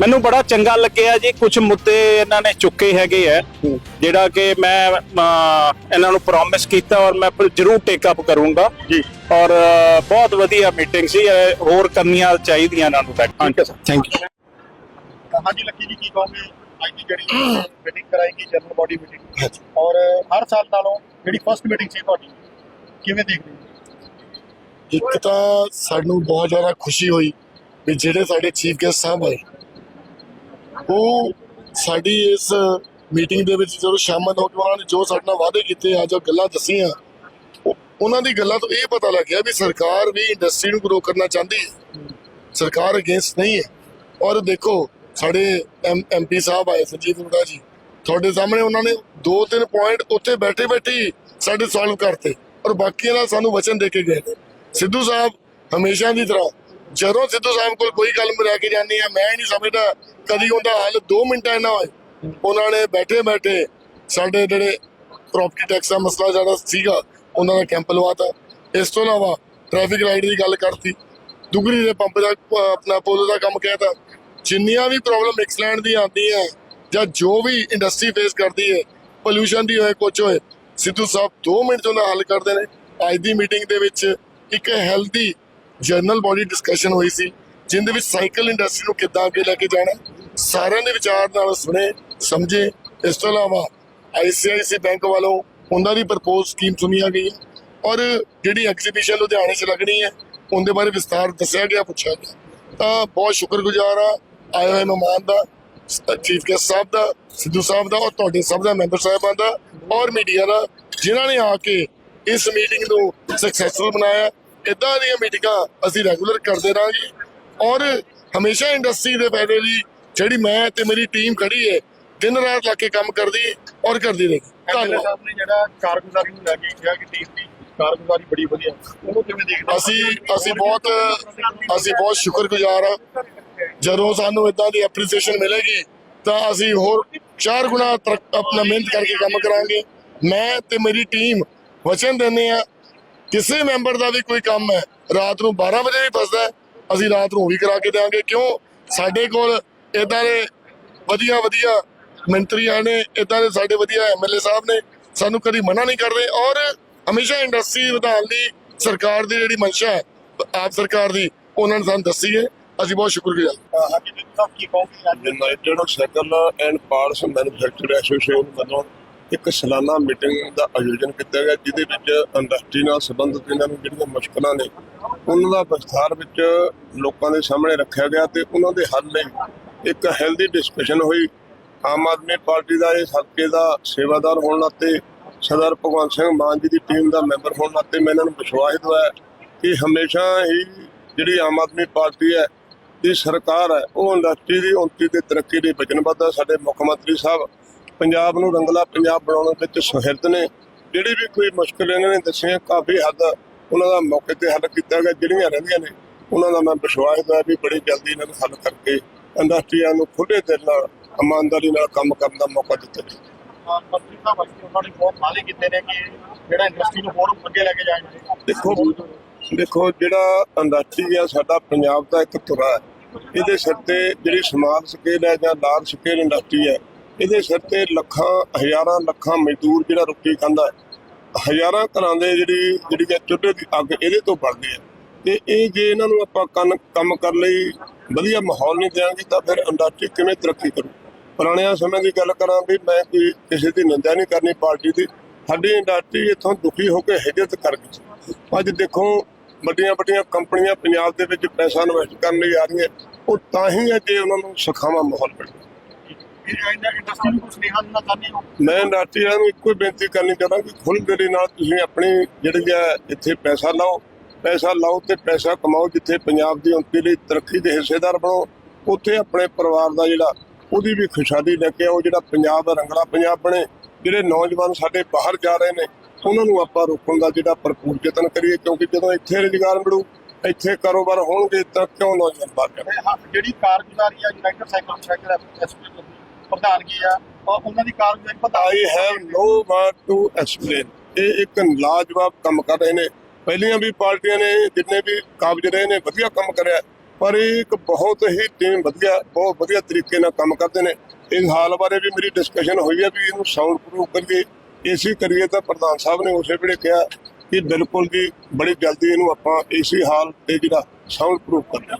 ਮੈਨੂੰ ਬੜਾ ਚੰਗਾ ਲੱਗਿਆ ਜੀ ਕੁਝ ਮੁੱਦੇ ਇਹਨਾਂ ਨੇ ਚੁੱਕੇ ਹੈਗੇ ਆ। ਜਿਹੜਾ ਕਿ ਮੈਂ ਇਹਨਾਂ ਨੂੰ ਪ੍ਰੋਮਿਸ ਕੀਤਾ ਔਰ ਮੈਂ ਫਿਰ ਜ਼ਰੂਰ ਟੇਕ ਅਪ ਕਰੂੰਗਾ। ਜੀ। ਔਰ ਬਹੁਤ ਵਧੀਆ ਮੀਟਿੰਗ ਸੀ ਹੋਰ ਕਰਨੀਆਂ ਚਾਹੀਦੀਆਂ ਇਹਨਾਂ ਨੂੰ ਹੈ ਸਰ। ਥੈਂਕ ਯੂ ਹਾਂਜੀ ਲੱਕੀ ਜੀ ਕੀ ਕਹੋਗੇ? ਅੱਜ ਦੀ ਜਿਹੜੀ ਮੀਟਿੰਗ ਕਰਾਏਗੀ ਜਨਰਲ ਬਾਡੀ ਮੀਟਿੰਗ ਔਰ ਹਰ ਸਾਲ ਨਾਲੋਂ ਜਿਹੜੀ ਫਸਟ ਮੀਟਿੰਗ ਸੀ ਤੁਹਾਡੀ ਕਿਵੇਂ ਦੇਖਦੇ ਹੋ? ਇੱਕ ਤਾਂ ਸਾਨੂੰ ਬਹੁਤ ਜ਼ਿਆਦਾ ਖੁਸ਼ੀ ਹੋਈ ਵੀ ਜਿਹੜੇ ਸਾਡੇ ਚੀਫ ਗੈਸਟ ਸਾਹਿਬ ਆਏ ਉਹ ਸਾਡੀ ਇਸ ਮੀਟਿੰਗ ਦੇ ਵਿੱਚ ਜਦੋਂ ਸ਼ਾਮਲ ਹੋ ਕੇ ਉਹਨਾਂ ਨੇ ਜੋ ਸਾਡੇ ਨਾਲ ਵਾਅਦੇ ਕੀਤੇ ਆ, ਜੋ ਗੱਲਾਂ ਦੱਸੀਆਂ ਉਹਨਾਂ ਦੀ ਗੱਲਾਂ ਤੋਂ ਇਹ ਪਤਾ ਲੱਗਿਆ ਵੀ ਸਰਕਾਰ ਵੀ ਇੰਡਸਟਰੀ ਨੂੰ ਗਰੋ ਕਰਨਾ ਚਾਹੁੰਦੀ ਹੈ। ਸਰਕਾਰ ਅਗੇਂਸਟ ਨਹੀਂ ਹੈ। ਔਰ ਦੇਖੋ, ਸਾਡੇ ਐਮਪੀ ਸਾਹਿਬ ਆਏ ਸੰਜੀਵ ਹੁੱਡਾ ਜੀ, ਤੁਹਾਡੇ ਸਾਹਮਣੇ ਉਹਨਾਂ ਨੇ ਦੋ ਤਿੰਨ ਪੁਆਇੰਟ ਉੱਥੇ ਬੈਠੇ ਬੈਠੇ ਹੀ ਸਾਡੇ ਸੋਲਵ ਕਰਤੇ। ਔਰ ਬਾਕੀਆਂ ਨਾਲ ਸਾਨੂੰ ਵਚਨ ਦੇ ਕੇ ਗਏ ਨੇ। ਸਿੱਧੂ ਸਾਹਿਬ ਹਮੇਸ਼ਾ ਦੀ ਤਰ੍ਹਾਂ ਜਦੋਂ ਸਿੱਧੂ ਸਾਹਿਬ ਕੋਲ ਕੋਈ ਗੱਲ ਲੈ ਕੇ ਜਾਂਦੀ ਆ, ਮੈਂ ਨਹੀਂ ਸਮਝਦਾ ਕਦੀ ਉਹਦਾ ਹੱਲ 2 ਮਿੰਟਾਂ ਨਾ ਹੋਏ। ਉਹਨਾਂ ਨੇ ਬੈਠੇ ਬੈਠੇ ਸਾਡੇ ਜਿਹੜੇ ਪ੍ਰਾਪਰਟੀ ਟੈਕਸ ਦਾ ਮਸਲਾ ਜਿਹੜਾ ਸੀਗਾ, ਉਹਨਾਂ ਦਾ ਕੈਂਪ ਲਵਾਤਾ। ਇਸ ਤੋਂ ਇਲਾਵਾ ਟ੍ਰੈਫਿਕ ਲਾਈਟ ਦੀ ਗੱਲ ਕਰਤੀ। ਦੁਗਰੀ ਦੇ ਪੰਪ ਦਾ, ਆਪਣਾ ਪੁਲ ਦਾ ਕੰਮ ਕਹਿਤਾ। ਜਿੰਨੀਆਂ ਵੀ ਪ੍ਰੋਬਲਮ ਐਕਸਲੈਂਡ ਦੀ ਆਉਂਦੀਆਂ, ਜਾਂ ਜੋ ਵੀ ਇੰਡਸਟਰੀ ਫੇਸ ਕਰਦੀ ਹੈ ਪੋਲੂਸ਼ਨ ਦੀ ਹੋਏ ਕੁਝ ਹੋਏ, ਸਿੱਧੂ ਸਾਹਿਬ 2 ਮਿੰਟ ਤੋਂ ਹੱਲ ਕਰਦੇ ਨੇ। ਅੱਜ ਦੀ ਮੀਟਿੰਗ ਦੇ ਵਿੱਚ ਇੱਕ ਹੈਲਦੀ ਜਨਰਲ ਬਾਡੀ ਡਿਸਕਸ਼ਨ ਹੋਈ ਸੀ, ਜਿੰਦੇ ਵਿੱਚ ਸਾਈਕਲ ਇੰਡਸਟਰੀ ਨੂੰ ਕਿੱਦਾਂ ਅੱਗੇ ਲੈ ਕੇ ਜਾਣਾ ਸਾਰਿਆਂ ਦੇ ਵਿਚਾਰ ਨਾਲ ਸੁਣੇ, ਸਮਝੇ, ਇਸ ਤੋਂ ਇਲਾਵਾ ਆਈਸੀਆਈਸੀ ਬੈਂਕ ਵੱਲੋਂ ਉਹਨਾਂ ਦੀ ਪ੍ਰਪੋਜ਼ ਸਕੀਮ ਸੁਣੀਆਂ ਗਈਆਂ, ਔਰ ਜਿਹੜੀ ਐਗਜ਼ੀਬਿਸ਼ਨ ਲੁਧਿਆਣੇ 'ਚ ਲੱਗਣੀ ਹੈ, ਉਹਦੇ ਬਾਰੇ ਵਿਸਤਾਰ ਦੱਸਿਆ ਗਿਆ, ਪੁੱਛਿਆ ਗਿਆ। ਤਾਂ ਬਹੁਤ ਸ਼ੁਕਰਗੁਜ਼ਾਰ ਆ ਆਏ ਹੋਏ ਮਹਿਮਾਨ ਦਾ ਚੀਫ ਗੈਸਟ ਸਾਹਿਬ ਦਾ, ਸਿੱਧੂ ਸਾਹਿਬ ਦਾ, ਔਰ ਤੁਹਾਡੇ ਸਭ ਦਾ, ਮੈਂਬਰ ਸਾਹਿਬਾਂ ਦਾ, ਔਰ ਮੀਡੀਆ ਦਾ, ਜਿਨ੍ਹਾਂ ਨੇ ਆ ਕੇ ਇਸ ਮੀਟਿੰਗ ਨੂੰ ਸਕਸੈਸਫੁਲ ਬਣਾਇਆ ਇਦਾਂ ਦੀਆਂ ਮੀਟਿੰਗਾਂ ਅਸੀਂ ਰੈਗੂਲਰ ਕਰਦੇ ਰਹਾਂਗੇ ਔਰ ਹਮੇਸ਼ਾ ਇੰਡਸਟਰੀ ਦੇ ਫਾਇਦੇ ਲਈ ਜਿਹੜੀ ਮੈਂ ਤੇ ਮੇਰੀ ਟੀਮ ਖੜੀ ਹੈ ਦਿਨ ਰਾਤ ਲਾ ਕੇ ਕੰਮ ਕਰਦੀ ਔਰ ਕਰਦੀ ਰਹੇਗੀ ਐਮਐਲਏ ਧੰਨਵਾਦ। ਸਾਹਿਬ ਨੇ ਜਿਹੜਾ ਕਾਰਗੁਜ਼ਾਰੀ ਨੂੰ ਲੈ ਕੇ ਕਿਹਾ ਕਿ ਟੀਮ ਦੀ ਕਾਰਗੁਜ਼ਾਰੀ ਬੜੀ ਵਧੀਆ ਉਹਨੂੰ ਕਿਵੇਂ ਦੇਖਦੇ ਹੋ? ਅਸੀਂ ਅਸੀਂ ਬਹੁਤ ਅਸੀਂ ਬਹੁਤ ਸ਼ੁਕਰਗੁਜ਼ਾਰ ਹਾਂ। ਜਦੋਂ ਸਾਨੂੰ ਇਦਾਂ ਦੀ ਐਪਰੀਸੀਏਸ਼ਨ ਮਿਲੇਗੀ ਤਾਂ ਅਸੀਂ ਹੋਰ ਚਾਰ ਗੁਣਾ ਆਪਣਾ ਮਿਹਨਤ ਕਰਕੇ ਕੰਮ ਕਰਾਂਗੇ। ਮੈਂ ਤੇ ਮੇਰੀ ਟੀਮ ਵਚਨ ਦਿੰਦੇ ਆ ਕਿਸੇ ਮੈਂਬਰ ਦਾ ਵੀ ਕੋਈ ਕੰਮ ਹੈ। ਰਾਤ ਨੂੰ 12 ਵਜੇ ਵੀ ਫਸਦਾ ਹੈ, ਅਸੀਂ ਰਾਤ ਨੂੰ ਵੀ ਕਰਾ ਕੇ ਦੇਵਾਂਗੇ ਕਿਉਂ? ਸਾਡੇ ਕੋਲ ਇਦਾਂ ਦੇ ਵਧੀਆ ਵਧੀਆ ਮੰਤਰੀਆਂ ਨੇ ਇਦਾਂ ਦੇ ਸਾਡੇ ਵਧੀਆ ਐਮਐਲਏ ਸਾਹਿਬ ਨੇ ਸਾਨੂੰ ਕਦੀ ਮਨਾ ਨਹੀਂ ਕਰਦੇ। ਔਰ ਹਮੇਸ਼ਾ ਇੰਡਸਟਰੀ ਵਧਾਉਣ ਦੀ ਸਰਕਾਰ ਦੀ ਜਿਹੜੀ ਮਨਸ਼ਾ ਹੈ ਆਪ ਸਰਕਾਰ ਦੀ ਉਹਨਾਂ ਨੇ ਸਾਨੂੰ ਦੱਸੀ ਹੈ। ਅਸੀਂ ਬਹੁਤ ਸ਼ੁਕਰਗੁਜ਼ਾਰ ਹਾਂਜੀ ਜੀ ਕੀ ਕਹੋਗੇ? United Cycle and Parts Manufacture Association ਵੱਲੋਂ ਇੱਕ ਸਾਲਾਨਾ ਮੀਟਿੰਗ ਦਾ ਆਯੋਜਨ ਕੀਤਾ ਗਿਆ, ਜਿਹਦੇ ਵਿੱਚ ਇੰਡਸਟਰੀ ਨਾਲ ਸੰਬੰਧਿਤ ਇਹਨਾਂ ਨੂੰ ਜਿਹੜੀਆਂ ਮੁਸ਼ਕਲਾਂ ਨੇ, ਉਹਨਾਂ ਦਾ ਵਿਸਥਾਰ ਵਿੱਚ ਲੋਕਾਂ ਦੇ ਸਾਹਮਣੇ ਰੱਖਿਆ ਗਿਆ ਤੇ ਉਹਨਾਂ ਦੇ ਹੱਲ ਲਈ ਇੱਕ ਹੈਲਦੀ ਡਿਸਕਸ਼ਨ ਹੋਈ। ਆਮ ਆਦਮੀ ਪਾਰਟੀ ਦਾ ਇਹ ਹਲਕੇ ਦਾ ਸੇਵਾਦਾਰ ਹੋਣ ਨਾਤੇ ਸਰਦਾਰ ਭਗਵੰਤ ਸਿੰਘ ਮਾਨ ਜੀ ਦੀ ਟੀਮ ਦਾ ਮੈਂਬਰ ਹੋਣ ਨਾਤੇ ਮੈਂ ਇਹਨਾਂ ਨੂੰ ਵਿਸ਼ਵਾਸ ਦਵਾਇਆ ਕਿ ਹਮੇਸ਼ਾ ਹੀ ਜਿਹੜੀ ਆਮ ਆਦਮੀ ਪਾਰਟੀ ਹੈ, ਦੀ ਸਰਕਾਰ ਹੈ, ਉਹ ਇੰਡਸਟਰੀ ਦੀ ਉੱਨਤੀ ਤੇ ਤਰੱਕੀ ਦੀ ਵਚਨਬੱਧ ਹੈ। ਸਾਡੇ ਮੁੱਖ ਮੰਤਰੀ ਸਾਹਿਬ ਪੰਜਾਬ ਨੂੰ ਰੰਗਲਾ ਪੰਜਾਬ ਬਣਾਉਣ ਵਿੱਚ ਸੁਹਿਰਦ ਨੇ। ਜਿਹੜੀ ਵੀ ਕੋਈ ਮੁਸ਼ਕਲ ਇਹਨਾਂ ਨੇ ਦੱਸੀਆਂ ਕਾਫੀ ਹੱਦ ਉਹਨਾਂ ਦਾ ਮੌਕੇ ਤੇ ਹੱਲ ਕੀਤਾ ਗਿਆ ਜਿਹੜੀਆਂ ਰਹਿੰਦੀਆਂ ਨੇ ਉਹਨਾਂ ਦਾ ਮੈਂ ਵਿਸ਼ਵਾਸ ਹੈ ਵੀ ਬੜੀ ਜਲਦੀ ਇਹਨਾਂ ਨੂੰ ਹੱਲ ਕਰਕੇ ਇੰਡਸਟਰੀਆਂ ਨੂੰ ਖੁੱਲੇ ਦਿਲ ਨਾਲ ਇਮਾਨਦਾਰੀ ਨਾਲ ਕੰਮ ਕਰਨ ਦਾ ਮੌਕਾ ਦਿੱਤਾ ਜਾਵੇ। ਅਹ ਮੰਤਰੀ ਸਾਹਿਬ ਅੱਜ ਉਹਨਾਂ ਨੇ ਬਹੁਤ ਵਾਅਦੇ ਕੀਤੇ ਨੇ ਕਿ ਜਿਹੜਾ ਇੰਡਸਟਰੀ ਨੂੰ ਹੋਰ ਅੱਗੇ ਲੈ ਕੇ ਜਾਣਗੇ ਦੇਖੋ ਦੇਖੋ ਜਿਹੜਾ ਇੰਡਸਟਰੀ ਆ ਸਾਡਾ ਪੰਜਾਬ ਦਾ ਇੱਕ ਧੁਰਾ ਹੈ। ਇਹਦੇ ਸਿਰ ਤੇ ਜਿਹੜੀ ਸਮਾਲ ਸਕੇਲ ਹੈ ਜਾਂ ਲਾਰਜ ਸਕੇਲ ਇੰਡਸਟਰੀ ਹੈ ਇਹਦੇ ਸਿਰ ਤੇ ਲੱਖਾਂ, ਹਜ਼ਾਰਾਂ ਲੱਖਾਂ ਮਜ਼ਦੂਰ ਜਿਹੜਾ ਰੋਟੀ ਖਾਂਦਾ ਹੈ। ਹਜ਼ਾਰਾਂ ਘਰਾਂ ਦੇ ਜਿਹੜੀ ਜਿਹੜੀ ਕਿ ਚੁੱਲ੍ਹੇ ਦੀ ਅੱਗ ਇਹਦੇ ਤੋਂ ਬਲਦੀ ਹੈ। ਤੇ ਇਹ ਜੇ ਇਹਨਾਂ ਨੂੰ ਆਪਾਂ ਕੰਨ, ਕੰਮ ਕਰਨ ਲਈ ਵਧੀਆ ਮਾਹੌਲ ਨਹੀਂ ਦਿਆਂਗੇ ਤਾਂ ਫਿਰ ਇੰਡਸਟਰੀ ਕਿਵੇਂ ਤਰੱਕੀ ਕਰੂ? ਪੁਰਾਣਿਆਂ ਸਮੇਂ ਦੀ ਗੱਲ ਕਰਾਂ ਵੀ ਮੈਂ ਕੋਈ ਕਿਸੇ ਦੀ ਨਿੰਦਾ ਨਹੀਂ ਕਰਨੀ ਪਾਰਟੀ ਦੀ। ਸਾਡੀ ਇੰਡਸਟਰੀ ਇੱਥੋਂ ਦੁਖੀ ਹੋ ਕੇ ਹਿਜਰਤ ਕਰ ਗਈ ਅੱਜ ਦੇਖੋ ਵੱਡੀਆਂ ਵੱਡੀਆਂ ਕੰਪਨੀਆਂ ਪੰਜਾਬ ਦੇ ਵਿੱਚ ਪੈਸਾ ਇਨਵੈਸਟ ਕਰਨ ਲਈ ਆ ਰਹੀਆਂ। ਉਹ ਤਾਂ ਹੀ ਹੈ ਜੇ ਉਹਨਾਂ ਨੂੰ ਸਖਾਵਾ ਮਾਹੌਲ ਮਿਲੇ ਇਹ ਇੰਡਸਟਰੀ ਨੂੰ ਕੁਝ ਨਿਹਾਲ ਨਾ ਕਰਨੀ ਹੋ ਮੈਂ ਇੰਡਸਟਰੀ ਨੂੰ ਇੱਕੋ ਹੀ ਬੇਨਤੀ ਕਰਨੀ ਚਾਹੁੰਦਾ ਕਿ ਖੁੱਲ੍ਹ ਦਿਲੀ ਨਾਲ ਤੁਸੀਂ ਆਪਣੀ ਜਿਹੜੀ ਹੈ ਇੱਥੇ ਪੈਸਾ ਲਾਓ ਪੈਸਾ ਲਾਓ ਤੇ ਪੈਸਾ ਕਮਾਓ ਜਿੱਥੇ ਪੰਜਾਬ ਦੀ ਉੱਨਤੀ ਲਈ ਤਰੱਕੀ ਦੇ ਹਿੱਸੇਦਾਰ ਬਣੋ, ਉੱਥੇ ਆਪਣੇ ਪਰਿਵਾਰ ਦਾ ਜਿਹੜਾ ਉਹਦੀ ਵੀ ਖੁਸ਼ਹਾਲੀ ਲੈ ਕੇ ਆਓ, ਜਿਹੜਾ ਪੰਜਾਬ ਦਾ ਰੰਗਲਾ ਪੰਜਾਬ ਬਣੇ, ਜਿਹੜੇ ਨੌਜਵਾਨ ਸਾਡੇ ਬਾਹਰ ਜਾ ਰਹੇ ਨੇ, ਉਹਨਾਂ ਨੂੰ ਆਪਾਂ ਰੋਕਣ ਦਾ ਜਿਹੜਾ ਭਰਪੂਰ ਯਤਨ ਕਰੀਏ, ਕਿਉਂਕਿ ਜਦੋਂ ਇੱਥੇ ਰੁਜ਼ਗਾਰ ਮਿਲੂ, ਇੱਥੇ ਕਾਰੋਬਾਰ ਹੋਣਗੇ, ਤਾਂ ਕਿਉਂ ਨੌਜਵਾਨ ਬਾਹਰ ਜਾਣਗੇ ਜਿਹੜੀ ਕਾਰਗੁਜ਼ਾਰੀ ਆ ਯੂਨਾਈਟਡ ਸਾਈਕਲ ਸੈਕਟਰ ਐਸੋਸੀਏਸ਼ਨ ਪ੍ਰਧਾਨਗੀ ਆ? ਔਰ ਉਹਨਾਂ ਦੀ ਕਾਰਗੁਜ਼ਾਰੀ ਪਤਾ I have no word to explain ਇਹ ਇੱਕ ਲਾਜਵਾਬ ਕੰਮ ਕਰ ਰਹੇ ਨੇ। ਪਹਿਲੀਆਂ ਵੀ ਪਾਰਟੀਆਂ ਨੇ, ਜਿੰਨੇ ਵੀ ਕਾਬਜ ਰਹੇ ਨੇ, ਵਧੀਆ ਕੰਮ ਕਰਿਆ। ਪਰ ਇੱਕ ਬਹੁਤ ਹੀ ਟੀਮ ਵਧੀਆ, ਬਹੁਤ ਵਧੀਆ ਤਰੀਕੇ ਨਾਲ ਕੰਮ ਕਰਦੇ ਨੇ। ਇਸ ਹਾਲ ਬਾਰੇ ਵੀ ਮੇਰੀ ਡਿਸਕਸ਼ਨ ਹੋਈ ਹੈ ਵੀ ਇਹਨੂੰ ਸਾਊਂਡ ਪ੍ਰੂਫ ਕਰੀਏ। ਏਸੀ ਕਰੀਏ ਤਾਂ ਪ੍ਰਧਾਨ ਸਾਹਿਬ ਨੇ ਉਸੇ ਵੇਲੇ ਕਿਹਾ ਕਿ ਬਿਲਕੁਲ ਜੀ ਬੜੀ ਜਲਦੀ ਇਹਨੂੰ ਆਪਾਂ ਏਸੀ ਹਾਲ ਤੇ ਜਿਹੜਾ ਸਾਊਂਡ ਪ੍ਰੂਫ ਕਰਨਾ।